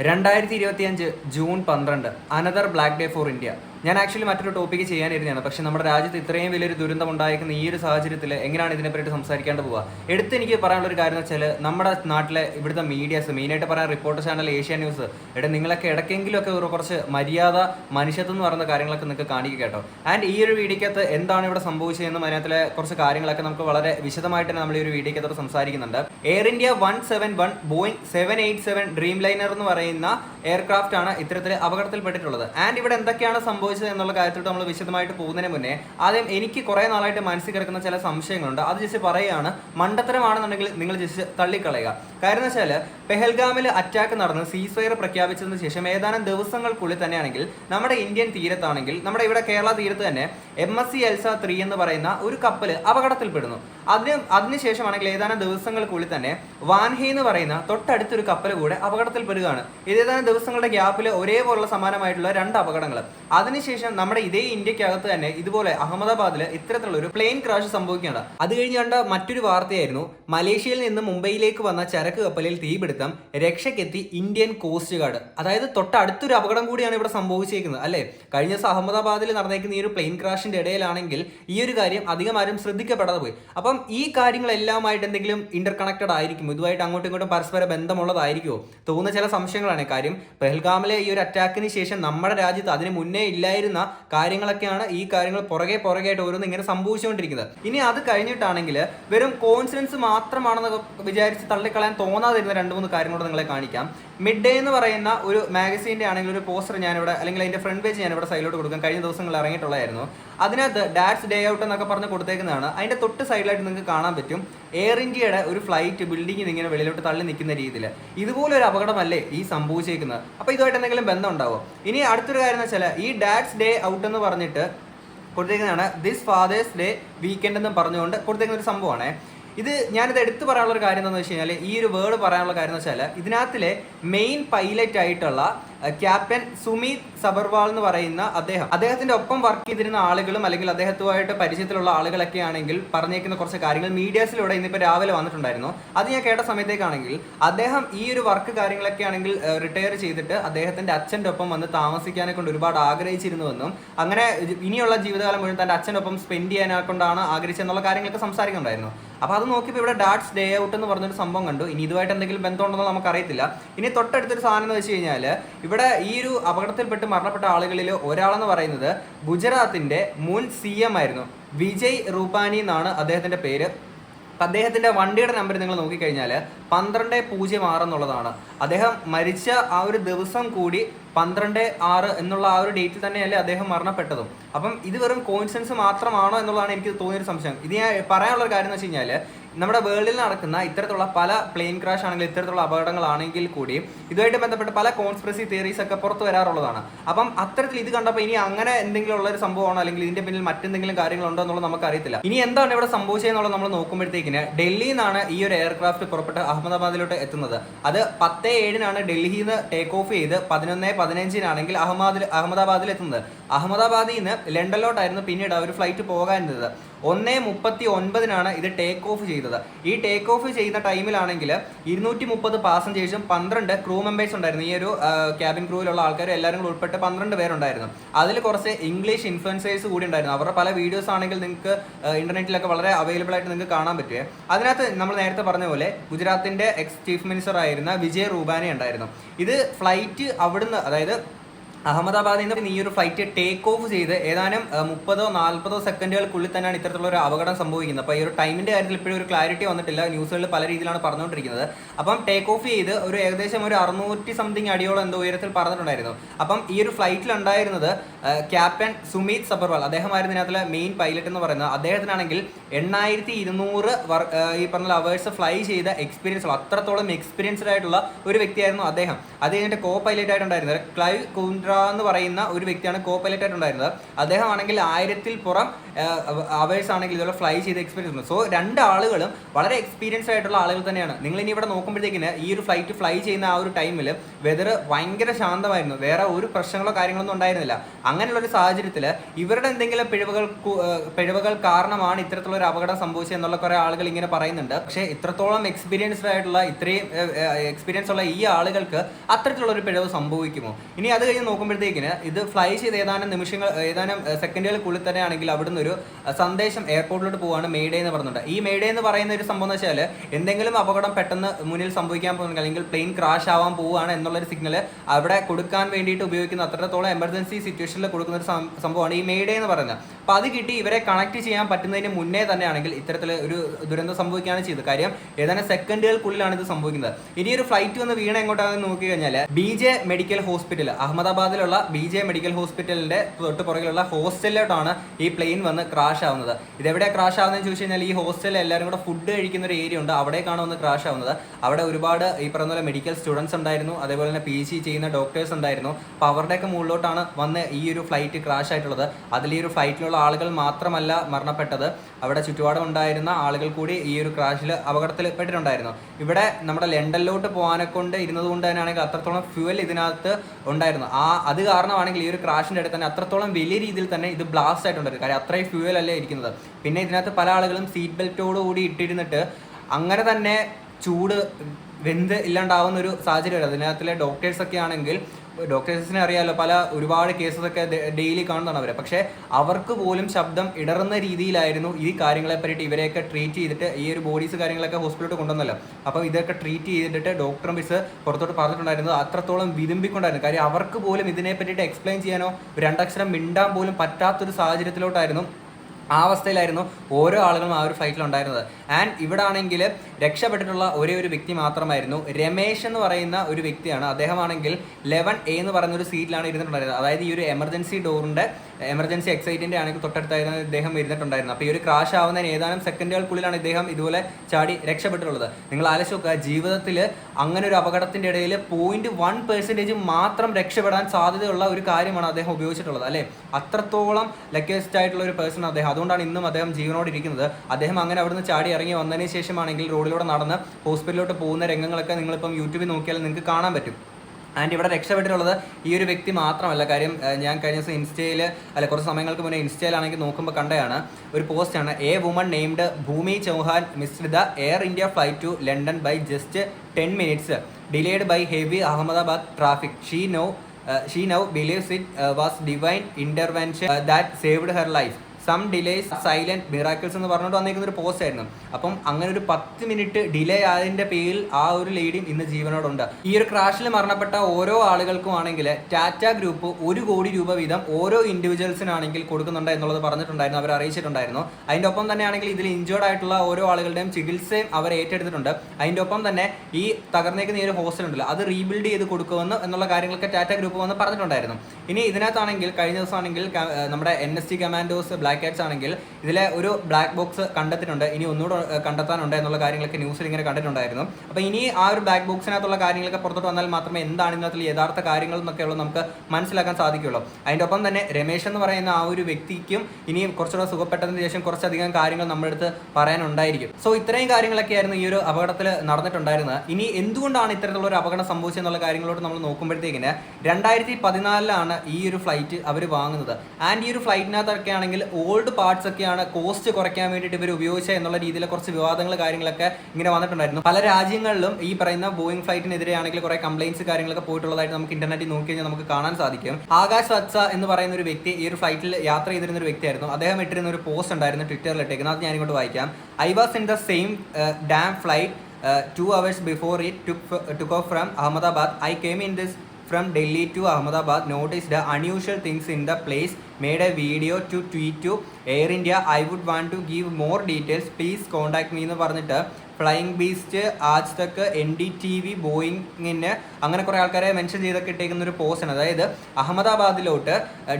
രണ്ടായിരത്തി ഇരുപത്തിയഞ്ച് ജൂൺ പന്ത്രണ്ട് another black day for India ഞാൻ ആക്ച്വലി മറ്റൊരു ടോപ്പിക്ക് ചെയ്യാനിരുന്നതാണ്. പക്ഷെ നമ്മുടെ രാജ്യത്ത് ഇത്രയും വലിയൊരു ദുരന്തം ഉണ്ടായിരിക്കുന്ന ഈ ഒരു സാഹചര്യത്തിൽ എങ്ങനെയാണ് ഇതിനെപ്പറ്റി സംസാരിക്കേണ്ട പോവുക? എടുത്ത് എനിക്ക് പറയാനുള്ള ഒരു കാര്യം എന്ന് വെച്ചാൽ നമ്മുടെ നാട്ടിലെ ഇവിടുത്തെ മീഡിയാസ് മെയിനായിട്ട് പറയാൻ റിപ്പോർട്ടർ ചാനൽ ഏഷ്യ ന്യൂസ് ഇവിടെ നിങ്ങളൊക്കെ ഇടയ്ക്കെങ്കിലും ഒക്കെ ഒരു കുറച്ച് മര്യാദ മനുഷ്യത്വം എന്ന് പറയുന്ന കാര്യങ്ങളൊക്കെ നിങ്ങൾക്ക് കാണിക്കുക കേട്ടോ. ആൻഡ് ഈ ഒരു വീഡിയോക്കകത്ത് എന്താണ് ഇവിടെ സംഭവിച്ചതെന്നും അതിനകത്തിലെ കുറച്ച് കാര്യങ്ങളൊക്കെ നമുക്ക് വളരെ വിശദമായിട്ട് തന്നെ നമ്മൾ ഈ ഒരു വീഡിയോക്കകത്ത് സംസാരിക്കുന്നുണ്ട്. Air India one seven one Boeing seven eight seven Dreamliner എന്ന് പറയുന്ന എയർക്രാഫ്റ്റ് ആണ് ഇത്തരത്തിൽ അപകടത്തിൽപ്പെട്ടിട്ടുള്ളത്. ആൻഡ് ഇവിടെ എന്തൊക്കെയാണ് സംഭവിച്ചത് എന്നുള്ള കാര്യത്തിലോട്ട് നമ്മൾ വിശദമായിട്ട് പോകുന്നതിന് മുന്നേ ആദ്യം എനിക്ക് കുറേ നാളായിട്ട് മനസ്സിൽ കിടക്കുന്ന ചില സംശയങ്ങളുണ്ട്. അത് ജസ്റ്റ് പറയുകയാണ് മണ്ടത്തരമാണെന്നുണ്ടെങ്കിൽ നിങ്ങൾ ജസ്റ്റ് തള്ളിക്കളയുക. എന്ന് വെച്ചാൽ പെഹൽഗാമിൽ അറ്റാക്ക് നടന്ന് സീസ് ഫയർ പ്രഖ്യാപിച്ചതിന് ശേഷം ഏതാനും ദിവസങ്ങൾക്കുള്ളിൽ തന്നെയാണെങ്കിൽ നമ്മുടെ ഇന്ത്യൻ തീരത്താണെങ്കിൽ നമ്മുടെ ഇവിടെ കേരള തീരത്ത് തന്നെ M S C Elsa three എന്ന് പറയുന്ന ഒരു കപ്പൽ അപകടത്തിൽപ്പെടുന്നു. അതിന് അതിനുശേഷമാണെങ്കിൽ ഏതാനും ദിവസങ്ങൾക്കുള്ളിൽ തന്നെ വാൻഹി എന്ന് പറയുന്ന തൊട്ടടുത്തൊരു കപ്പൽ കൂടെ അപകടത്തിൽപ്പെടുകയാണ്. ഏതാനും ദിവസങ്ങളുടെ ഗ്യാപ്പിൽ ഒരേപോലുള്ള സമാനമായിട്ടുള്ള രണ്ട് അപകടങ്ങൾ. അതിനുശേഷം നമ്മുടെ ഇതേ ഇന്ത്യക്കകത്ത് തന്നെ ഇതുപോലെ അഹമ്മദാബാദിൽ ഇത്തരത്തിലുള്ള ഒരു പ്ലെയിൻ ക്രാഷ് സംഭവിക്കുകയാണ്. അത് കഴിഞ്ഞ് മറ്റൊരു വാർത്തയായിരുന്നു. മലേഷ്യയിൽ നിന്ന് മുംബൈയിലേക്ക് വന്ന ചരക്ക് കപ്പലിൽ തീപിടുത്തം രക്ഷയ്ക്കെത്തി ഇന്ത്യൻ കോസ്റ്റ് ഗാർഡ്. അതായത് തൊട്ടടുത്തൊരു അപകടം കൂടിയാണ് ഇവിടെ സംഭവിച്ചേക്കുന്നത് അല്ലേ? കഴിഞ്ഞ ദിവസം അഹമ്മദാബാദിൽ നടന്നേക്കുന്ന ഈ ഒരു പ്ലെയിൻ ക്രാഷിന്റെ ഇടയിലാണെങ്കിൽ ഈ ഒരു കാര്യം അധികം ആരും ശ്രദ്ധിക്കപ്പെടാതെ പോയി. അപ്പം ഈ കാര്യങ്ങളെല്ലാമായിട്ട് എന്തെങ്കിലും ഇന്റർ കണക്റ്റഡ് ആയിരിക്കും ഇതുമായിട്ട് അങ്ങോട്ടും ഇങ്ങോട്ടും പരസ്പര ബന്ധമുള്ളതായിരിക്കുമോ? തോന്നുന്ന ചില സംശയങ്ങളാണ്. കാര്യം പെഹൽഗാമിലെ ഈ ഒരു അറ്റാക്കിന് ശേഷം നമ്മുടെ രാജ്യത്ത് അതിന് മുന്നേ ഇല്ലായിരുന്ന കാര്യങ്ങളൊക്കെയാണ് ഈ കാര്യങ്ങൾ പുറകെ പുറകെയായിട്ട് ഓരോന്ന് ഇങ്ങനെ സംഭവിച്ചുകൊണ്ടിരിക്കുന്നത്. ഇനി അത് കഴിഞ്ഞിട്ടാണെങ്കിൽ വെറും കോൺഫിഡൻസ് മാത്രമാണെന്ന് വിചാരിച്ച് തള്ളിക്കളയാൻ തോന്നാതിരുന്ന രണ്ട് മൂന്ന് കാര്യങ്ങളോട് നിങ്ങളെ കാണിക്കാം. മിഡ് ഡേ എന്ന് പറയുന്ന ഒരു മാഗസീന്റെ ആണെങ്കിൽ ഒരു പോസ്റ്റർ ഞാനിവിടെ അല്ലെങ്കിൽ അതിന്റെ ഫ്രണ്ട് പേജ് ഞാനിവിടെ സൈഡിലോട്ട് കൊടുക്കാം. കഴിഞ്ഞ ദിവസങ്ങളിൽ ഇറങ്ങിയിട്ടുള്ളതായിരുന്നു. അതിനകത്ത് ഡാറ്റ്സ് ഡേ ഔട്ട് എന്നൊക്കെ പറഞ്ഞ് കൊടുത്തേക്കുന്നതാണ്. അതിന്റെ തൊട്ട് സൈഡിലായിട്ട് നിങ്ങൾക്ക് കാണാൻ പറ്റും. എയർ ഇന്ത്യയുടെ ഒരു ഫ്ലൈറ്റ് ബിൽഡിങ്ങിൽ ഇങ്ങനെ വെളിയിലോട്ട് തള്ളി നിൽക്കുന്ന രീതിയിൽ ഇതുപോലെ ഒരു അപകടമല്ലേ ഈ സംഭവിച്ചേക്കുന്നത്? അപ്പോൾ ഇതുമായിട്ട് എന്തെങ്കിലും ബന്ധം ഉണ്ടാവും? ഇനി അടുത്തൊരു കാര്യം എന്ന് വെച്ചാൽ ഈ ഡാറ്റ്സ് ഡേ ഔട്ട് എന്ന് പറഞ്ഞിട്ട് കൊടുത്തേക്കുന്നതാണ് ദിസ് ഫാദേഴ്സ് ഡേ വീക്കെൻഡ് എന്ന് പറഞ്ഞുകൊണ്ട് കൊടുത്തേക്കുന്ന ഒരു സംഭവമാണ്. ഇത് ഞാനിത് എടുത്തു പറയാനുള്ള ഒരു കാര്യം എന്താണെന്ന് വെച്ച് കഴിഞ്ഞാൽ ഈ ഒരു വേർഡ് പറയാനുള്ള കാര്യം എന്ന് വെച്ചാൽ ഇതിനകത്തിലെ മെയിൻ പൈലറ്റ് ആയിട്ടുള്ള ക്യാപ്റ്റൻ സുമീത് സബർവാൾ എന്ന് പറയുന്ന അദ്ദേഹം. അദ്ദേഹത്തിന്റെ ഒപ്പം വർക്ക് ചെയ്തിരുന്ന ആളുകളും അല്ലെങ്കിൽ അദ്ദേഹത്തുമായിട്ട് പരിചയത്തിലുള്ള ആളുകളൊക്കെ ആണെങ്കിൽ പറഞ്ഞേക്കുന്ന കുറച്ച് കാര്യങ്ങൾ മീഡിയാസിലൂടെ ഇന്നിപ്പോൾ രാവിലെ വന്നിട്ടുണ്ടായിരുന്നു. അത് ഞാൻ കേട്ട സമയത്തേക്കാണെങ്കിൽ അദ്ദേഹം ഈ ഒരു വർക്ക് കാര്യങ്ങളൊക്കെ ആണെങ്കിൽ റിട്ടയർ ചെയ്തിട്ട് അദ്ദേഹത്തിന്റെ അച്ഛന്റെ ഒപ്പം വന്ന് താമസിക്കാനെ കൊണ്ട് ഒരുപാട് ആഗ്രഹിച്ചിരുന്നുവെന്നും അങ്ങനെ ഇനിയുള്ള ജീവിതകാലം മുഴുവൻ തന്റെ ഒപ്പം സ്പെൻഡ് ചെയ്യാനെ കൊണ്ടാണ് ആഗ്രഹിച്ചെന്നുള്ള കാര്യങ്ങളൊക്കെ സംസാരിക്കുന്നുണ്ടായിരുന്നു. അപ്പോൾ അത് നോക്കിയപ്പോൾ ഇവിടെ ഡാറ്റ്സ് ഡേ ഔട്ട് എന്ന് പറഞ്ഞൊരു സംഭവം കണ്ടു. ഇനി ഇതുമായിട്ട് എന്തെങ്കിലും ബന്ധമുണ്ടെന്ന് നമുക്കറിയത്തില്ല. ഇനി തൊട്ടടുത്തൊരു സാധനം എന്ന് വെച്ച് കഴിഞ്ഞാൽ ഇവിടെ ഈ ഒരു അപകടത്തിൽപ്പെട്ട് മരണപ്പെട്ട ആളുകളിൽ ഒരാളെന്ന് പറയുന്നത് ഗുജറാത്തിന്റെ മുൻ സി എം ആയിരുന്നു. വിജയ് റൂപാനി എന്നാണ് അദ്ദേഹത്തിന്റെ പേര്. അപ്പം അദ്ദേഹത്തിന്റെ വണ്ടിയുടെ നമ്പർ നിങ്ങൾ നോക്കിക്കഴിഞ്ഞാൽ പന്ത്രണ്ട് പൂജ്യം ആറ് എന്നുള്ളതാണ്. അദ്ദേഹം മരിച്ച ആ ഒരു ദിവസം കൂടി പന്ത്രണ്ട് ആറ് എന്നുള്ള ആ ഒരു ഡേറ്റിൽ തന്നെയല്ലേ അദ്ദേഹം മരണപ്പെട്ടതും. അപ്പം ഇത് വെറും കോൺസെൻസ് മാത്രമാണോ എന്നുള്ളതാണ് എനിക്ക് തോന്നിയൊരു സംശയം. ഇത് ഞാൻ പറയാനുള്ള കാര്യം എന്ന് വെച്ച് കഴിഞ്ഞാൽ നമ്മുടെ വേൾഡിൽ നടക്കുന്ന ഇത്തരത്തിലുള്ള പല പ്ലെയിൻ ക്രാഷ് ആണെങ്കിൽ ഇത്തരത്തിലുള്ള അപകടങ്ങളാണെങ്കിൽ കൂടി ഇതുമായിട്ട് ബന്ധപ്പെട്ട് പല കോൺസ്പിറസി തിയറീസ് ഒക്കെ പുറത്തു വരാറുള്ളതാണ്. അപ്പം അത്തരത്തിൽ ഇത് കണ്ടപ്പോൾ ഇനി അങ്ങനെ എന്തെങ്കിലും ഉള്ള ഒരു സംഭവമാണോ? അല്ലെങ്കിൽ ഇതിന്റെ പിന്നിൽ മറ്റെന്തെങ്കിലും കാര്യങ്ങളുണ്ടോ എന്നുള്ളത് നമുക്ക് അറിയത്തില്ല ഇനി എന്താണ് ഇവിടെ സംഭവിച്ചതെന്നുള്ളത് നമ്മൾ നോക്കുമ്പോഴത്തേക്കിന് ഡൽഹിയിൽ നിന്നാണ് ഈ ഒരു എയർക്രാഫ്റ്റ് പുറപ്പെട്ട് അഹമ്മദാബാദിലോട്ട് എത്തുന്നത്. അത് പത്ത് ഏഴിനാണ് ഡൽഹിയിൽ നിന്ന് ടേക്ക് ഓഫ് ചെയ്ത് പതിനൊന്ന് പതിനഞ്ചിനാണെങ്കിൽ അഹമ്മദ് അഹമ്മദാബാദിൽ എത്തുന്നത്. അഹമ്മദാബാദിൽ നിന്ന് ലണ്ടനിലോട്ടായിരുന്നു പിന്നീട് ആ ഒരു ഫ്ലൈറ്റ് പോകാനിരുന്നത്. ഒന്നേ മുപ്പത്തി ഒൻപതിനാണ് ഇത് ടേക്ക് ഓഫ് ചെയ്തത്. ഈ ടേക്ക് ഓഫ് ചെയ്യുന്ന ടൈമിലാണെങ്കിൽ ഇരുന്നൂറ്റി മുപ്പത് പാസഞ്ചേഴ്സും പന്ത്രണ്ട് ക്രൂ മെമ്പേഴ്സ് ഉണ്ടായിരുന്നു. ഈ ഒരു ക്യാബിൻ ക്രൂവിലുള്ള ആൾക്കാർ എല്ലാവരും കൂടി ഉൾപ്പെട്ട് പന്ത്രണ്ട് പേരുണ്ടായിരുന്നു. അതിൽ കുറച്ച് ഇംഗ്ലീഷ് ഇൻഫ്ലുവൻസേഴ്സ് കൂടി ഉണ്ടായിരുന്നു. അവരുടെ പല വീഡിയോസ് ആണെങ്കിൽ നിങ്ങൾക്ക് ഇന്റർനെറ്റിലൊക്കെ വളരെ അവൈലബിൾ ആയിട്ട് നിങ്ങൾക്ക് കാണാൻ പറ്റുമേ അതിനകത്ത് നമ്മൾ നേരത്തെ പറഞ്ഞ പോലെ ഗുജറാത്തിന്റെ എക്സ് ചീഫ് മിനിസ്റ്റർ ആയിരുന്ന വിജയ് റൂബാനി ഉണ്ടായിരുന്നു. ഇത് ഫ്ലൈറ്റ് അവിടുന്ന് അതായത് അഹമ്മദാബാദിൽ നിന്ന് ഈ ഒരു ഫ്ലൈറ്റ് ടേക്ക് ഓഫ് ചെയ്ത് ഏതാനും മുപ്പതോ നാൽപ്പതോ സെക്കൻഡുകൾക്കുള്ളിൽ തന്നെയാണ് ഇത്തരത്തിലുള്ള ഒരു അപകടം സംഭവിക്കുന്നത്. അപ്പോൾ ഈ ഒരു ടൈമിന്റെ കാര്യത്തിൽ ഇപ്പോഴും ഒരു ക്ലാരിറ്റി വന്നിട്ടില്ല. ന്യൂസുകളിൽ പല രീതിയിലാണ് പറഞ്ഞുകൊണ്ടിരിക്കുന്നത്. അപ്പം ടേക്ക് ഓഫ് ചെയ്ത് ഒരു ഏകദേശം ഒരു അറുന്നൂറ്റി സംതിങ് അടിയോളം എന്തോ ഉയരത്തിൽ പറഞ്ഞിട്ടുണ്ടായിരുന്നു അപ്പം ഈ ഒരു ഫ്ലൈറ്റിൽ ഉണ്ടായിരുന്നത് ക്യാപ്റ്റൻ സുമീത് സബർവാൾ. അദ്ദേഹമായിരുന്നു ഇതിനകത്തിലെ മെയിൻ പൈലറ്റ് എന്ന് പറയുന്നത്. അദ്ദേഹത്തിനാണെങ്കിൽ എണ്ണായിരത്തി ഇരുന്നൂറ് ഈ പറഞ്ഞ അവേഴ്സ് ഫ്ലൈ ചെയ്ത എക്സ്പീരിയൻസ് അത്രത്തോളം എക്സ്പീരിയൻസ്ഡ് ആയിട്ടുള്ള ഒരു വ്യക്തിയായിരുന്നു അദ്ദേഹം. അത് കഴിഞ്ഞിട്ട് കോ പൈലറ്റ് ആയിട്ടുണ്ടായിരുന്നത് ക്ലൈവ് കുന്ദ്ര എന്ന് പറയുന്ന ഒരു വ്യക്തിയാണ് കോ പൈലറ്റ് ആയിട്ടുണ്ടായിരുന്നത് അദ്ദേഹം ആണെങ്കിൽ ആയിരത്തിൽ പുറം അവേഴ്സ് ആണെങ്കിൽ ഇതുപോലെ ഫ്ലൈ ചെയ്ത് എക്സ്പീരിയൻസ് ഉണ്ട്. സോ രണ്ട് ആളുകളും വളരെ എക്സ്പീരിയൻസ് ആയിട്ടുള്ള ആളുകൾ തന്നെയാണ്. നിങ്ങൾ ഇനി ഇവിടെ നോക്കുമ്പോഴത്തേക്കിന് ഈ ഒരു ഫ്ലൈറ്റ് ഫ്ലൈ ചെയ്യുന്ന ആ ഒരു ടൈമിൽ വെതർ ഭയങ്കര ശാന്തമായിരുന്നു. വേറെ ഒരു പ്രശ്നങ്ങളോ കാര്യങ്ങളൊന്നും ഉണ്ടായിരുന്നില്ല. അങ്ങനെയുള്ള ഒരു സാഹചര്യത്തിൽ ഇവരുടെ എന്തെങ്കിലും പിഴവുകൾ പിഴവുകൾ കാരണമാണ് ഇത്തരത്തിലുള്ള ഒരു അപകടം സംഭവിച്ചത് എന്നുള്ള കുറെ ആളുകൾ ഇങ്ങനെ പറയുന്നുണ്ട്. പക്ഷേ ഇത്രത്തോളം എക്സ്പീരിയൻസ്ഡ് ആയിട്ടുള്ള ഇത്രയും എക്സ്പീരിയൻസ് ഉള്ള ഈ ആളുകൾക്ക് അത്തരത്തിലുള്ള ഒരു പിഴവ് സംഭവിക്കുമോ? ഇനി അത് കഴിഞ്ഞ് നോക്കുമ്പോഴത്തേക്കിന് ഇത് ഫ്ലൈ ചെയ്ത് ഏതാനും നിമിഷങ്ങൾ ഏതാനും സെക്കൻഡുകൾക്കുള്ളിൽ തന്നെ ആണെങ്കിൽ അവിടുന്ന് ഒരു സന്ദേശം എയർപോർട്ടിലോട്ട് പോവാണ് മെയ്ഡേ എന്ന് പറഞ്ഞിട്ടുണ്ട്. ഈ മെയ്ഡേ എന്ന് പറയുന്ന ഒരു സംഭവം എന്ന് വെച്ചാൽ എന്തെങ്കിലും അപകടം പെട്ടെന്ന് മുന്നിൽ സംഭവിക്കാൻ പോകുന്നെങ്കിൽ അല്ലെങ്കിൽ പ്ലെയിൻ ക്രാഷ് ആവാൻ പോവുകയാണ് എന്നുള്ളൊരു സിഗ്നൽ അവിടെ കൊടുക്കാൻ വേണ്ടിയിട്ട് ഉപയോഗിക്കുന്ന അത്രത്തോളം എമർജൻസി സിറ്റുവേഷനിൽ കൊടുക്കുന്ന ഒരു സംഭവമാണ് ഈ മെയ്ഡേ എന്ന് പറയുന്നത്. അപ്പോൾ അത് കിട്ടി ഇവരെ കണക്ട് ചെയ്യാൻ പറ്റുന്നതിന് മുന്നേ തന്നെയാണെങ്കിൽ ഇത്തരത്തിൽ ഒരു ദുരന്തം സംഭവിക്കുകയാണ് ചെയ്തത്. കാര്യം ഏതാനും സെക്കൻഡുകൾക്കുള്ളിലാണ് ഇത് സംഭവിക്കുന്നത്. ഇനി ഒരു ഫ്ലൈറ്റ് വന്ന് വീണ എങ്ങോട്ടാണെന്ന് നോക്കി കഴിഞ്ഞാൽ ബി ജെ മെഡിക്കൽ ഹോസ്പിറ്റൽ അഹമ്മദാബാദിലുള്ള ബി ജെ മെഡിക്കൽ ഹോസ്പിറ്റലിന്റെ തൊട്ട് പുറകിലുള്ള ഹോസ്റ്റലിലോട്ടാണ് ഈ പ്ലെയിൻ വന്ന് ക്രാഷ് ആവുന്നത്. ഇതെവിടെയാണ് ക്രാഷ് ആവുന്നതെന്ന് ചോദിച്ചു കഴിഞ്ഞാൽ ഈ ഹോസ്റ്റലിൽ എല്ലാവരും കൂടെ ഫുഡ് കഴിക്കുന്ന ഒരു ഏരിയ ഉണ്ട്. അവിടേക്കാണ് വന്ന് ക്രാഷ് ആവുന്നത്. അവിടെ ഒരുപാട് ഈ പറഞ്ഞ പോലെ മെഡിക്കൽ സ്റ്റുഡൻസ് ഉണ്ടായിരുന്നു. അതേപോലെ തന്നെ പി ജി ചെയ്യുന്ന ഡോക്ടേഴ്സ് ഉണ്ടായിരുന്നു. അപ്പോൾ അവരുടെയൊക്കെ മുകളിലോട്ടാണ് വന്ന് ഈ ഒരു ഫ്ലൈറ്റ് ക്രാഷ് ആയിട്ടുള്ളത്. അതിൽ ഈ ഒരു ഫ്ലൈറ്റിലുള്ള ആളുകൾ മാത്രമല്ല മരണപ്പെട്ടത്. അവിടെ ചുറ്റുപാടും ഉണ്ടായിരുന്ന ആളുകൾ കൂടി ഈ ഒരു ക്രാഷിൽ അപകടത്തിൽ പെട്ടിട്ടുണ്ടായിരുന്നു. ഇവിടെ നമ്മുടെ ലണ്ടനിലോട്ട് പോകാനെ കൊണ്ട് ഇരുന്നത് കൊണ്ട് തന്നെയാണെങ്കിൽ അത്രത്തോളം ഫ്യൂവൽ ഇതിനകത്ത് ഉണ്ടായിരുന്നു. ആ അത് കാരണമാണെങ്കിൽ ഈ ഒരു ക്രാഷിന്റെ അടുത്ത് തന്നെ അത്രത്തോളം വലിയ രീതിയിൽ തന്നെ ഇത് ബ്ലാസ്റ്റ് ആയിട്ടുണ്ടായിരുന്നു. കാര്യം അത്രയും ഫ്യൂവൽ അല്ലേ ഇരിക്കുന്നത്. പിന്നെ ഇതിനകത്ത് പല ആളുകളും സീറ്റ് ബെൽറ്റോട് കൂടി ഇട്ടിരുന്നിട്ട് അങ്ങനെ തന്നെ ചൂട് വെന്ത് ഇല്ലാണ്ടാവുന്ന ഒരു സാഹചര്യം അതിനകത്തിലെ ഡോക്ടേഴ്സൊക്കെ ആണെങ്കിൽ ഡോക്ടേഴ്സിനെ അറിയാലോ പല ഒരുപാട് കേസസ് ഒക്കെ ഡെയിലി കാണുന്നതാണ് അവരെ. പക്ഷേ അവർക്ക് പോലും ശബ്ദം ഇടറുന്ന രീതിയിലായിരുന്നു ഈ കാര്യങ്ങളെ പറ്റിയിട്ട് ഇവരെയൊക്കെ ട്രീറ്റ് ചെയ്തിട്ട് ഈ ഒരു ബോഡീസ് കാര്യങ്ങളൊക്കെ ഹോസ്പിറ്റലിലോട്ട് കൊണ്ടുവന്നല്ലോ. അപ്പോൾ ഇതൊക്കെ ട്രീറ്റ് ചെയ്തിട്ട് ഡോക്ടറും മിസ് പുറത്തോട്ട് പറഞ്ഞിട്ടുണ്ടായിരുന്നത് അത്രത്തോളം വിതുമ്പിക്കൊണ്ടായിരുന്നു. കാര്യം അവർക്ക് പോലും ഇതിനെ പറ്റിയിട്ട് എക്സ്പ്ലെയിൻ ചെയ്യാനോ രണ്ടക്ഷരം മിണ്ടാൻ പോലും പറ്റാത്തൊരു സാഹചര്യത്തിലോട്ടായിരുന്നു ആ അവസ്ഥയിലായിരുന്നു ഓരോ ആളുകളും ആ ഒരു ഫ്ലൈറ്റിൽ ഉണ്ടായിരുന്നത്. ആൻഡ് ഇവിടെ ആണെങ്കിൽ രക്ഷപ്പെട്ടിട്ടുള്ള ഒരേ ഒരു വ്യക്തി മാത്രമായിരുന്നു. രമേശ് എന്ന് പറയുന്ന ഒരു വ്യക്തിയാണ്. അദ്ദേഹമാണെങ്കിൽ ലെവൻ എ എന്ന് പറയുന്ന ഒരു സീറ്റിലാണ് ഇരുന്നിട്ടുണ്ടായിരുന്നത്. അതായത് ഈ ഒരു എമർജൻസി ഡോറിന്റെ എമർജൻസി എക്സൈറ്റിന്റെ ആണെങ്കിൽ തൊട്ടടുത്തായിരുന്നു ഇദ്ദേഹം ഇരുന്നിട്ടുണ്ടായിരുന്നത് അപ്പോൾ ഈ ഒരു ക്രാഷ് ആവുന്നതിന് ഏതാനും സെക്കൻഡുകൾക്കുള്ളിലാണ് ഇദ്ദേഹം ഇതുപോലെ ചാടി രക്ഷപ്പെട്ടിട്ടുള്ളത്. നിങ്ങൾ ആലോചിച്ച് നോക്കുക ജീവിതത്തിൽ അങ്ങനെ ഒരു അപകടത്തിന്റെ ഇടയിൽ പോയിന്റ് വൺ പെർസെന്റേജ് മാത്രം രക്ഷപ്പെടാൻ സാധ്യതയുള്ള ഒരു കാര്യമാണ് അദ്ദേഹം ഉപയോഗിച്ചിട്ടുള്ളത് അല്ലേ? അത്രത്തോളം ലക്കേസ്റ്റ് ആയിട്ടുള്ള ഒരു പേഴ്സൺ അദ്ദേഹം. അതുകൊണ്ടാണ് ഇന്നും അദ്ദേഹം ജീവനോട് ഇരിക്കുന്നത് അദ്ദേഹം അങ്ങനെ അവിടുന്ന് ചാടി ഇറങ്ങി വന്നതിന് ശേഷമാണെങ്കിൽ റോഡിലൂടെ നടന്ന് ഹോസ്പിറ്റലിലോട്ട് പോകുന്ന രംഗങ്ങളൊക്കെ നിങ്ങളിപ്പം യൂട്യൂബിൽ നോക്കിയാൽ നിങ്ങൾക്ക് കാണാൻ പറ്റും. ആൻഡ് ഇവിടെ രക്ഷപ്പെട്ടിട്ടുള്ളത് ഈ ഒരു വ്യക്തി മാത്രമല്ല. കാര്യം ഞാൻ കഴിഞ്ഞ ദിവസം ഇൻസ്റ്റയിൽ അല്ല കുറച്ച് സമയങ്ങൾക്ക് മുന്നേ ഇൻസ്റ്റയിലാണെങ്കിൽ നോക്കുമ്പോൾ കണ്ടതാണ് ഒരു പോസ്റ്റാണ്. A woman named Bhumi Chauhan missed the Air India flight to London by just ten minutes delayed by heavy Ahmedabad traffic she no she now believes it was divine intervention that saved her life some delays silent miracles എന്ന് പറഞ്ഞുകൊണ്ട് വന്നിരിക്കുന്ന ഒരു post ആയിരുന്നു. അപ്പം അങ്ങനെ ഒരു പത്ത് minute delay ആയതിന്റെ പേരിൽ ആ ഒരു ലേഡിയും ഇന്ന് ജീവനോടുണ്ട്. ഈ ഒരു ക്രാഷിൽ മരണപ്പെട്ട ഓരോ ആളുകൾക്കും ആണെങ്കിൽ ടാറ്റ ഗ്രൂപ്പ് ഒരു കോടി രൂപ വീതം ഓരോ ഇൻഡിവിജ്വൽസിനാണെങ്കിൽ കൊടുക്കുന്നുണ്ട് എന്നുള്ളത് പറഞ്ഞിട്ടുണ്ടായിരുന്നു അവർ അറിയിച്ചിട്ടുണ്ടായിരുന്നു. അതിന്റെ ഒപ്പം തന്നെയാണെങ്കിൽ ഇതിൽ ഇഞ്ചേർഡ് ആയിട്ടുള്ള ഓരോ ആളുകളുടെയും ചികിത്സയും അവർ ഏറ്റെടുത്തിട്ടുണ്ട്. അതിന്റെ ഒപ്പം തന്നെ ഈ തകർന്നേക്കുന്ന ഈ ഒരു ഹോസ്റ്റൽ ഉണ്ടല്ലോ അത് റീബിൽഡ് ചെയ്ത് കൊടുക്കുമെന്ന് എന്നുള്ള കാര്യങ്ങളൊക്കെ ടാറ്റ ഗ്രൂപ്പ് വന്ന് പറഞ്ഞിട്ടുണ്ടായിരുന്നു. ഇനി ഇതിനകത്താണെങ്കിൽ കഴിഞ്ഞ ദിവസമാണെങ്കിൽ നമ്മുടെ N S commandos black cats ആണെങ്കിൽ ഇതിലെ ഒരു ബ്ലാക്ക് ബോക്സ് കണ്ടെത്തിയിട്ടുണ്ട്. ഇനി ഒന്നുകൂടെ കണ്ടെത്താനുണ്ട് എന്നുള്ള കാര്യങ്ങളൊക്കെ ന്യൂസിൽ ഇങ്ങനെ കണ്ടിട്ടുണ്ടായിരുന്നു. അപ്പോൾ ഇനി ആ ഒരു ബ്ലാക്ക് ബോക്സിനകത്തുള്ള കാര്യങ്ങളൊക്കെ പുറത്തോട്ട് വന്നാൽ മാത്രമേ എന്താണ് ഇതിനകത്തുള്ള യഥാർത്ഥ കാര്യങ്ങൾ എന്നൊക്കെ ഉള്ളത് നമുക്ക് മനസ്സിലാക്കാൻ സാധിക്കുള്ളൂ. അതിന്റെ ഒപ്പം തന്നെ രമേശ് എന്ന് പറയുന്ന ആ ഒരു വ്യക്തിക്കും ഇനിയും കുറച്ചുകൂടെ സുഖപ്പെട്ടതിന് ശേഷം കുറച്ചധികം കാര്യങ്ങൾ നമ്മുടെ അടുത്ത് പറയാനുണ്ടായിരിക്കും. സോ ഇത്രയും കാര്യങ്ങളൊക്കെ ആയിരുന്നു ഈ ഒരു അപകടത്തിൽ നടന്നിട്ടുണ്ടായിരുന്നത്. ഇനി എന്തുകൊണ്ടാണ് ഇത്തരത്തിലുള്ള ഒരു അപകടം സംഭവിച്ചെന്നുള്ള കാര്യങ്ങളോട് നമ്മൾ നോക്കുമ്പോഴത്തേക്കിന് രണ്ടായിരത്തി പതിനാലിലാണ് ഈ ഒരു ഫ്ലൈറ്റ് അവർ വാങ്ങുന്നത്. ആൻഡ് ഈ ഒരു ഫ്ലൈറ്റിനകത്തൊക്കെ ആണെങ്കിൽ ഓൾഡ് പാർട്സ് ഒക്കെയാണ് കോസ്റ്റ് കുറയ്ക്കാൻ വേണ്ടിയിട്ട് ഇവർ ഉപയോഗിച്ചത് എന്നുള്ള രീതിയിൽ കുറച്ച് വിവാദങ്ങൾ കാര്യങ്ങളൊക്കെ ഇങ്ങനെ വന്നിട്ടുണ്ടായിരുന്നു. പല രാജ്യങ്ങളിലും ഈ പറയുന്ന ബോയിങ് ഫ്ലൈറ്റിനെതിരെ ആണെങ്കിൽ കുറെ കംപ്ലൈൻസ് കാര്യങ്ങളൊക്കെ പോയിട്ടുള്ളതായിട്ട് നമുക്ക് ഇന്റർനെറ്റിൽ നോക്കി കഴിഞ്ഞാൽ നമുക്ക് കാണാൻ സാധിക്കും. ആകാശ് വത്സ എന്ന് പറയുന്ന ഒരു വ്യക്തി ഈ ഒരു ഫ്ലൈറ്റിൽ യാത്ര ചെയ്തിരുന്ന ഒരു വ്യക്തിയായിരുന്നു. അദ്ദേഹം ഇട്ടിരുന്ന ഒരു പോസ്റ്റ് ഉണ്ടായിരുന്നു ട്വിറ്ററിൽ ഇട്ടേക്കുന്നത്. അത് ഞാനിങ്ങോട്ട് വായിക്കാം. I was in the same damn flight two hours before it took off from Ahmedabad I came in this from Delhi to Ahmedabad noticed unusual things in the place place, a video to tweet to Air India I would want to give more details please contact me എന്ന് പറഞ്ഞിട്ട് flying beast Aaj Tak N D T V ബോയിങ്ങിന് അങ്ങനെ കുറേ ആൾക്കാരെ mention ചെയ്തൊക്കെ ഇട്ടേക്കുന്ന ഒരു പോസ്റ്റാണ് അതായത് അഹമ്മദാബാദിലോട്ട്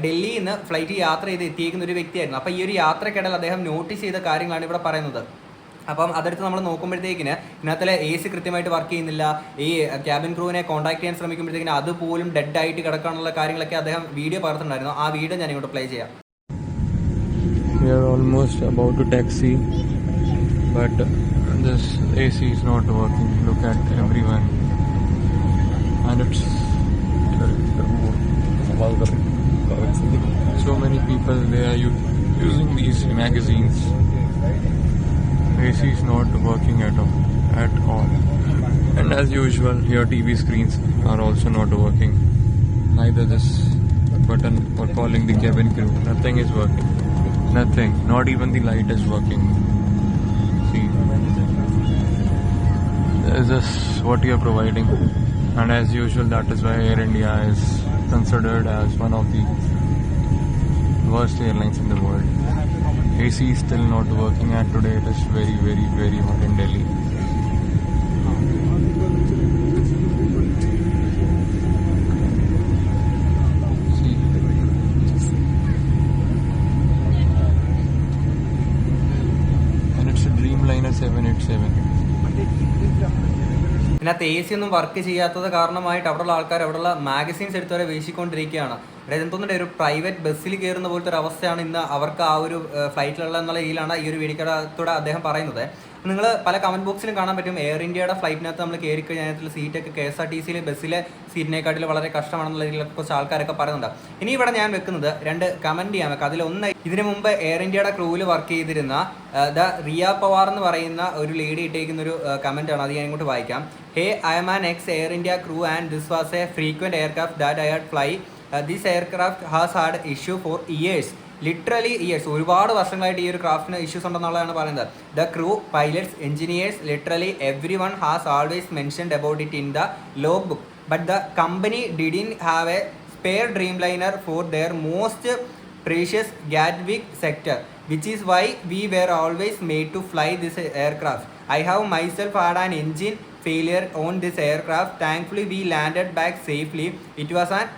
ഡൽഹിയിൽ നിന്ന് ഫ്ലൈറ്റ് യാത്ര ചെയ്ത് എത്തിയേക്കുന്ന ഒരു വ്യക്തിയായിരുന്നു. അപ്പോൾ ഈ ഒരു യാത്രക്കിടയിൽ അദ്ദേഹം നോട്ടീസ് ചെയ്ത കാര്യങ്ങളാണ് ഇവിടെ പറയുന്നത്. അപ്പം അതെടുത്ത് നമ്മൾ നോക്കുമ്പോഴത്തേക്കിന് ഇതിനകത്തിലെ എ സി കൃത്യമായിട്ട് വർക്ക് ചെയ്യുന്നില്ല ഈ ക്യാബിൻ ക്രൂവിനെ കോൺടാക്ട് ചെയ്യാൻ ശ്രമിക്കുമ്പോഴത്തേക്കിന് അതുപോലും ഡെഡ് ആയിട്ട് കിടക്കാനുള്ള കാര്യങ്ങളൊക്കെ അദ്ദേഹം വീഡിയോ പകർത്തുണ്ടായിരുന്നു ആ വീഡിയോ ഞാൻ ഇങ്ങോട്ട് പ്ലേ ചെയ്യാം We are almost about to taxi, but this AC is not working. Look at everyone, and it's so many people they are using these magazines. Is not working at all, at all. And as usual, your TV screens are also not working. Neither this button for calling the cabin crew. Nothing is working. Nothing. Not even the light is working. See, this is what you are providing, and as usual, that is why Air India is considered as one of the worst airlines in the world. AC is still not working, and today it is very, very, very hot in Delhi. ഇതിനകത്ത് A C ഒന്നും work ചെയ്യാത്തത് കാരണമായിട്ട് അവിടെയുള്ള ആൾക്കാർ അവിടെയുള്ള magazines എടുത്ത് വരെ വീശിക്കൊണ്ടിരിക്കുകയാണ്. അതായത് ഒരു പ്രൈവറ്റ് ബസ്സിൽ കയറുന്ന പോലത്തെ ഒരു അവസ്ഥയാണ് ഇന്ന് അവർക്ക് ആ ഒരു ഫ്ലൈറ്റിലുള്ള എന്നുള്ള രീതിയിലാണ് ഈ ഒരു വീടിക്കടത്തോടെ അദ്ദേഹം പറയുന്നത്. നിങ്ങൾ പല കമന്റ് ബോക്സിലും കാണാൻ പറ്റും. എയർ ഇന്ത്യയുടെ ഫ്ലൈറ്റിനകത്ത് നമ്മൾ കയറി കഴിഞ്ഞാൽ സീറ്റൊക്കെ കെ എസ് ആർ ടി സിയിലെ ബസ്സിലെ സീറ്റിനെക്കാട്ടിൽ വളരെ കഷ്ടമാണെന്നുള്ള രീതിയിലൊക്കെ കുറച്ച് ആൾക്കാരൊക്കെ പറയുന്നുണ്ട്. ഇനി ഇവിടെ ഞാൻ വെക്കുന്നത് രണ്ട് കമന്റ് ചെയ്യാൻ വെക്കാം അതിലൊന്ന് ഇതിനു മുമ്പ് എയർ ഇന്ത്യയുടെ ക്രൂവിൽ വർക്ക് ചെയ്തിരുന്ന ദ റിയ പവാർ എന്ന് പറയുന്ന ഒരു ലേഡി ഇട്ടേക്കുന്ന ഒരു കമന്റ് ആണ്. അത് ഞാൻ ഇങ്ങോട്ട് വായിക്കാം. Hey I am an ex Air India crew and this was a frequent aircraft that I had fly this aircraft has had issue for years literally years ഒരുപാട് വർഷങ്ങളായിട്ട് ഈ ഒരു ക്രാഫ്റ്റിന് ഇഷ്യൂസ് ഉണ്ടെന്നുള്ളതാണ് പറയുന്നത് the crew pilots engineers literally everyone has always mentioned about it in the log book but the company didn't have a spare Dreamliner for their most precious Gatwick sector, which is why we were always made to fly this aircraft. I have myself had an engine failure on this aircraft. Thankfully, we landed back safely. It was an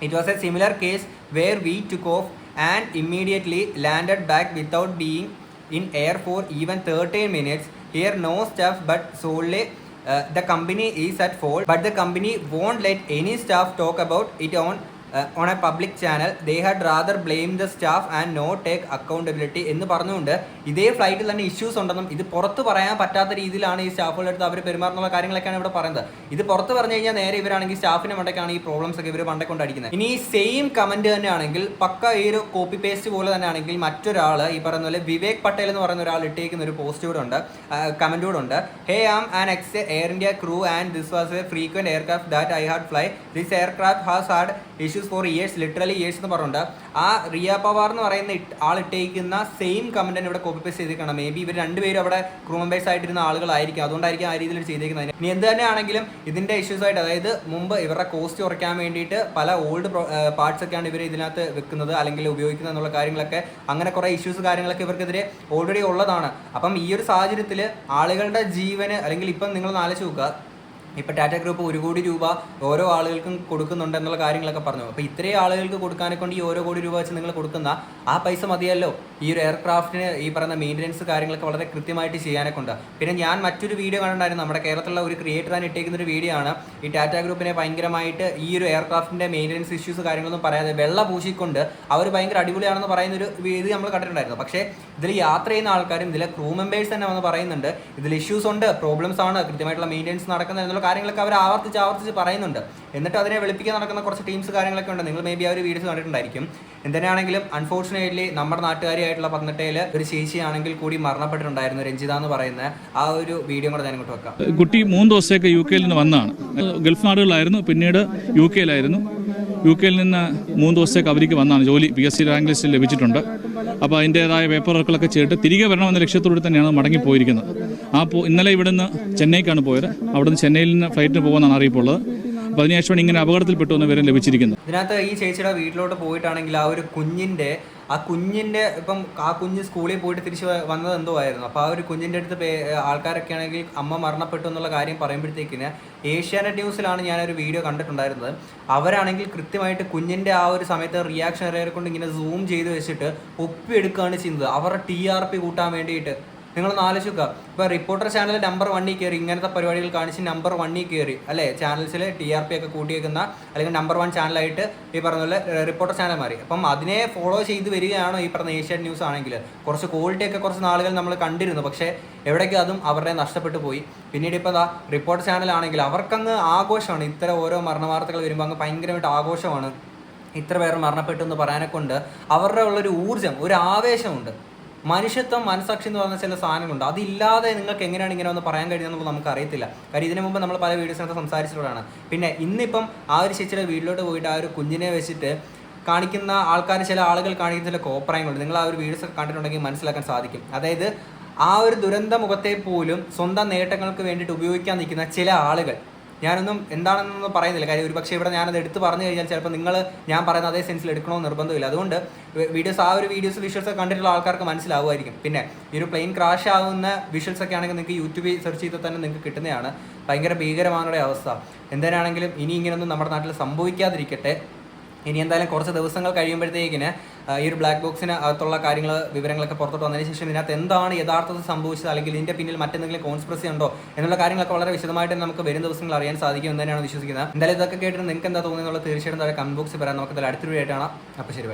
it was a similar case where we took off and immediately landed back without being in air for even 13 minutes. Here, no staff but solely uh, the company is at fault. But the company won't let any staff talk about it on uh, a public channel they had rather blame the staff and no take accountability എന്ന് പറഞ്ഞുകൊണ്ട് ഇതേ ഫ്ലൈറ്റിൽ തന്നെ issues ഉണ്ടെന്നും ഇത് പുറത്ത് പറയാൻ പറ്റാത്ത രീതിയിലാണ് ഈ സ്റ്റാഫുകളുടെ അടുത്ത് അവർ പെരുമാറുന്ന കാര്യങ്ങളൊക്കെയാണ് ഇവിടെ പറയുന്നത്. ഇത് പുറത്ത് പറഞ്ഞു കഴിഞ്ഞാൽ നേരെ ഇവരാണെങ്കിൽ സ്റ്റാഫിന് മണ്ടക്കാണ് ഈ പ്രോബ്ലംസ് ഒക്കെ ഇവർ മണ്ടേ കൊണ്ടടിക്കുന്നത്. ഇനി സെയിം കമന്റ് തന്നെയാണെങ്കിൽ പക്ക ഈ ഒരു കോപ്പി പേസ്റ്റ് പോലെ തന്നെയാണെങ്കിൽ മറ്റൊരാൾ ഈ പറയുന്ന പോലെ വിവേക് പട്ടേൽ എന്ന് പറയുന്ന ഒരാൾ ഇട്ടേക്കുന്ന ഒരു പോസ്റ്റ് കൂടെ ഉണ്ട്. കമന്റ് കൂടെ ഉണ്ട്. Hey am an ex Air India crew and this was a frequent aircraft that I had fly this aircraft has had issues for years literally years എന്ന് പറഞ്ഞുണ്ട് ആ റിയ പവാർ എന്ന് പറയുന്ന ആൾ ഇട്ടേക്കുന്ന സെയിം കമന്റ് തന്നെ ഇവിടെ കോപ്പി പേസ്റ്റ് ചെയ്തേക്കണം. മേ ബി ഇവർ രണ്ടുപേരും അവിടെ ക്രൂ മെമ്പേഴ്സ് ആയിട്ടിരുന്ന ആളുകളായിരിക്കും. അതുകൊണ്ടായിരിക്കും ആ രീതിയിൽ ചെയ്തേക്കുന്നത്. ഇനി എന്ത് തന്നെയാണെങ്കിലും ഇതിന്റെ ഇഷ്യൂസ് ആയിട്ട് അതായത് മുമ്പ് ഇവരുടെ കോസ്റ്റ് കുറയ്ക്കാൻ വേണ്ടിയിട്ട് പല ഓൾഡ് പാർട്സ് ഒക്കെയാണ് ഇവർ ഇതിനകത്ത് വെക്കുന്നത് അല്ലെങ്കിൽ ഉപയോഗിക്കുന്നത് എന്നുള്ള കാര്യങ്ങളൊക്കെ അങ്ങനെ കുറേ ഇഷ്യൂസ് കാര്യങ്ങളൊക്കെ ഇവർക്കെതിരെ ഓൾറെഡി ഉള്ളതാണ്. അപ്പം ഈ ഒരു സാഹചര്യത്തിൽ ആളുകളുടെ ജീവന് അല്ലെങ്കിൽ ഇപ്പം നിങ്ങൾ ആലോചിച്ച് നോക്കുക. ഇപ്പം ടാറ്റ ഗ്രൂപ്പ് ഒരു കോടി രൂപ ഓരോ ആളുകൾക്കും കൊടുക്കുന്നുണ്ട് എന്നുള്ള കാര്യങ്ങളൊക്കെ പറഞ്ഞു. അപ്പോൾ ഇത്രയും ആളുകൾക്ക് കൊടുക്കാനെ കൊണ്ട് ഈ ഓരോ കോടി രൂപ വെച്ച് നിങ്ങൾ കൊടുക്കുന്ന ആ പൈസ മതിയല്ലോ. ഈ ഒരു എയർക്രാഫ്റ്റിന് ഈ പറയുന്ന മെയിന്റനൻസ് കാര്യങ്ങളൊക്കെ വളരെ കൃത്യമായിട്ട് ചെയ്യാനെ കൊണ്ട്. പിന്നെ ഞാൻ മറ്റൊരു വീഡിയോ കണ്ടിട്ടുണ്ടായിരുന്നു. നമ്മുടെ കേരളത്തിലുള്ള ഒരു ക്രിയേറ്ററാണ് ഇട്ടേക്കുന്ന ഒരു വീഡിയോ ആണ്. ഈ ടാറ്റ ഗ്രൂപ്പിനെ ഭയങ്കരമായിട്ട് ഈ ഒരു എയർക്രാഫ്റ്റിന്റെ മെയിന്റനൻസ് ഇഷ്യൂസ് കാര്യങ്ങളൊന്നും പറയാതെ വെള്ള പൂശിക്കൊണ്ട് അവർ ഭയങ്കര അടിപൊളിയാണെന്ന് പറയുന്ന ഒരു ഇത് നമ്മൾ കണ്ടിട്ടുണ്ടായിരുന്നു. പക്ഷേ ഇതിൽ യാത്ര ചെയ്യുന്ന ആൾക്കാരും ഇതിലെ ക്രൂ മെമ്പേഴ്സ് തന്നെ വന്ന് പറയുന്നുണ്ട്. ഇതിൽ ഇഷ്യൂസ് ഉണ്ട് പ്രോബ്ലംസ് ആണ് കൃത്യമായിട്ടുള്ള മെയിന്റനൻസ് നടക്കുന്നത് എന്നുള്ള കാര്യങ്ങളൊക്കെ അവർ ആവർത്തിച്ച് ആവർത്തിച്ച് പറയുന്നുണ്ട്. എന്നിട്ട് അതിനെ വെളുപ്പിക്കാൻ നടക്കുന്ന കുറച്ച് ടീംസ് കാര്യങ്ങളൊക്കെ ഉണ്ട്. നിങ്ങൾ മേ ബി ആ ഒരു വീഡിയോസ് കണ്ടിട്ടുണ്ടായിരിക്കും. എന്തിനാണെങ്കിലും അൺഫോർച്ചുനേറ്റ്ലി നമ്മുടെ നാട്ടുകാരിയായിട്ടുള്ള പത്തനംതിട്ടയിൽ ഒരു ചേച്ചിയാണെങ്കിൽ കൂടി മരണപ്പെട്ടിട്ടുണ്ടായിരുന്നു രഞ്ജിത എന്ന് പറയുന്ന ആ ഒരു വീഡിയോ കൂടെ ഞാൻ ഇങ്ങോട്ട് വെക്കാം കുട്ടി മൂന്ന് ദിവസത്തേക്ക് യു കെയിൽ നിന്ന് വന്നതാണ്. ഗൾഫ് നാടുകളിലായിരുന്നു പിന്നീട് യു കെയിലായിരുന്നു യു കെയിൽ നിന്ന് മൂന്ന് ദിവസത്തേക്ക് അവർക്ക് വന്നാണ്. ജോലി പി എസ് സി റാങ്ക് ലിസ്റ്റിൽ ലഭിച്ചിട്ടുണ്ട്. അപ്പോൾ അതിന്റേതായ പേപ്പർ വർക്കുകളൊക്കെ ചെയ്തിട്ട് തിരികെ വരണമെന്ന ലക്ഷ്യത്തോടെ തന്നെയാണ് മടങ്ങിപ്പോയിരിക്കുന്നത് ആ പോ ഇന്നലെ ഇവിടുന്ന് ചെന്നൈക്കാണ് പോയത്. അവിടുന്ന് ചെന്നൈയിൽ നിന്ന് ഫ്ലൈറ്റിന് പോകുമെന്നാണ് അറിയിപ്പുള്ളത്. മണി ഇങ്ങനെ അപകടത്തിൽപ്പെട്ടു എന്ന് വിവരം ലഭിച്ചിരിക്കുന്നു. ഇതിനകത്ത് ഈ ചേച്ചിയുടെ വീട്ടിലോട്ട് പോയിട്ടാണെങ്കിൽ ആ ഒരു കുഞ്ഞിന്റെ ആ കുഞ്ഞിന്റെ ഇപ്പം ആ കുഞ്ഞ് സ്കൂളിൽ പോയിട്ട് തിരിച്ച് വന്നത് എന്തോ ആയിരുന്നു. അപ്പോൾ ആ ഒരു കുഞ്ഞിന്റെ അടുത്ത് ആൾക്കാരൊക്കെ ആണെങ്കിൽ അമ്മ മരണപ്പെട്ടു എന്നുള്ള കാര്യം പറയുമ്പോഴത്തേക്കിന് ഏഷ്യാനെറ്റ് ന്യൂസിലാണ് ഞാനൊരു വീഡിയോ കണ്ടിട്ടുണ്ടായിരുന്നത്. അവരാണെങ്കിൽ കൃത്യമായിട്ട് കുഞ്ഞിന്റെ ആ ഒരു സമയത്ത് റിയാക്ഷൻ അറിയാതെ കൊണ്ട് ഇങ്ങനെ സൂം ചെയ്ത് വെച്ചിട്ട് ഒപ്പിയെടുക്കുകയാണ് ചെയ്യുന്നത്. അവരുടെ ടി ആർ പി കൂട്ടാൻ വേണ്ടിയിട്ട്. നിങ്ങളൊന്ന് ആലോചിക്കുക ഇപ്പോൾ റിപ്പോർട്ടർ ചാനൽ നമ്പർ വണ്ണിൽ കയറി ഇങ്ങനത്തെ പരിപാടികൾ കാണിച്ച് നമ്പർ വണ്ണിൽ കയറി അല്ലേ? ചാനൽസിൽ ടി ആർ പി ഒക്കെ കൂട്ടിയേക്കുന്ന അല്ലെങ്കിൽ നമ്പർ വൺ ചാനലായിട്ട് ഈ പറഞ്ഞ പോലെ റിപ്പോർട്ടർ ചാനൽ മാറി. അപ്പം അതിനെ ഫോളോ ചെയ്ത് വരികയാണോ ഈ പറഞ്ഞ ഏഷ്യൻ ന്യൂസ് ആണെങ്കിൽ? കുറച്ച് ക്വാളിറ്റി ഒക്കെ കുറച്ച് നാളുകൾ നമ്മൾ കണ്ടിരുന്നു പക്ഷേ എവിടേക്ക് അതും അവരുടെ നഷ്ടപ്പെട്ടു പോയി. പിന്നീട് ഇപ്പോൾ ദാ റിപ്പോർട്ടർ ചാനലാണെങ്കിൽ അവർക്കങ്ങ് ആഘോഷമാണ്. ഇത്തരം ഓരോ മരണവാർത്തകൾ വരുമ്പോൾ അങ്ങ് ഭയങ്കരമായിട്ട് ആഘോഷമാണ്. ഇത്ര പേർ മരണപ്പെട്ടു എന്ന് പറയാനെ കൊണ്ട് അവരുടെ ഉള്ളൊരു ഊർജം ഒരു ആവേശമുണ്ട്. മനുഷ്യത്വം മനസാക്ഷി എന്ന് പറഞ്ഞ ചില സാധനങ്ങളുണ്ട്. അതില്ലാതെ നിങ്ങൾക്ക് എങ്ങനെയാണ് ഇങ്ങനെ ഒന്ന് പറയാൻ കഴിയുന്നത് നമുക്ക് അറിയത്തില്ല കാര്യം ഇതിനു മുമ്പ് നമ്മൾ പല വീഡിയോസിനകത്ത് സംസാരിച്ചിട്ടുള്ളതാണ്. പിന്നെ ഇന്നിപ്പം ആ ഒരു ചേച്ചിയുടെ വീട്ടിലോട്ട് പോയിട്ട് ആ ഒരു കുഞ്ഞിനെ വെച്ചിട്ട് കാണിക്കുന്ന ആൾക്കാർ ചില ആളുകൾ കാണിക്കുന്ന ചില കോപ്രായങ്ങളുണ്ട്. നിങ്ങൾ ആ ഒരു വീഡിയോസ് കണ്ടിട്ടുണ്ടെങ്കിൽ മനസ്സിലാക്കാൻ സാധിക്കും. അതായത് ആ ഒരു ദുരന്ത മുഖത്തെ പോലും സ്വന്തം നേട്ടങ്ങൾക്ക് വേണ്ടിയിട്ട് ഉപയോഗിക്കാൻ നിൽക്കുന്ന ചില ആളുകൾ ഞാനൊന്നും എന്താണെന്നൊന്നും പറയുന്നില്ല. കാര്യം ഒരു പക്ഷേ ഇവിടെ ഞാനത് എടുത്ത് പറഞ്ഞു കഴിഞ്ഞാൽ ചിലപ്പോൾ നിങ്ങൾ ഞാൻ പറയുന്ന അതേ സെൻസിൽ എടുക്കണമെന്ന് നിർബന്ധമില്ല. അതുകൊണ്ട് വീഡിയോസ് ആ ഒരു വീഡിയോസ് വിഷ്വൽസ് ഒക്കെ കണ്ടിട്ടുള്ള ആൾക്കാർക്ക് മനസ്സിലാവുമായിരിക്കും. പിന്നെ ഈ ഒരു പ്ലെയിൻ ക്രാഷ് ആവുന്ന വിഷ്വൽസ് ഒക്കെ ആണെങ്കിൽ നിങ്ങൾക്ക് യൂട്യൂബിൽ സെർച്ച് ചെയ്താൽ തന്നെ നിങ്ങൾക്ക് കിട്ടുന്നതാണ്. ഭയങ്കര ഭീകരமான അവസ്ഥ. എന്തിനാണെങ്കിലും ഇനി ഇങ്ങനെയൊന്നും നമ്മുടെ നാട്ടിൽ സംഭവിക്കാതിരിക്കട്ടെ. ഇനി എന്തായാലും കുറച്ച് ദിവസങ്ങൾ കഴിയുമ്പോഴത്തേക്കിന് ഈ ഒരു ബ്ലാക്ക് ബോക്സിന് അകത്തുള്ള കാര്യങ്ങൾ വിവരങ്ങളൊക്കെ പുറത്തോട്ട് വന്നതിന് ശേഷം ഇതിനകത്ത് എന്താണ് യഥാർത്ഥത്തിൽ സംഭവിച്ചത്? അല്ലെങ്കിൽ ഇതിന്റെ പിന്നിൽ മറ്റെന്തെങ്കിലും കോൺസ്പ്രസി ഉണ്ടോ? എന്നുള്ള കാര്യങ്ങളൊക്കെ വളരെ വിശദമായിട്ട് നമുക്ക് വരും ദിവസങ്ങൾ അറിയാൻ സാധിക്കും എന്ന് തന്നെയാണ് വിശ്വസിക്കുന്നത്. എന്തായാലും ഇതൊക്കെ കേട്ടിട്ട് നിങ്ങൾക്ക് എന്താ തോന്നുന്നത് തീർച്ചയായിട്ടും താഴെ കമന്റ് ബോക്സിൽ പറയാൻ നമുക്ക് അടുത്തൊരു ആയിട്ടാണ് അപ്പോൾ ശരി.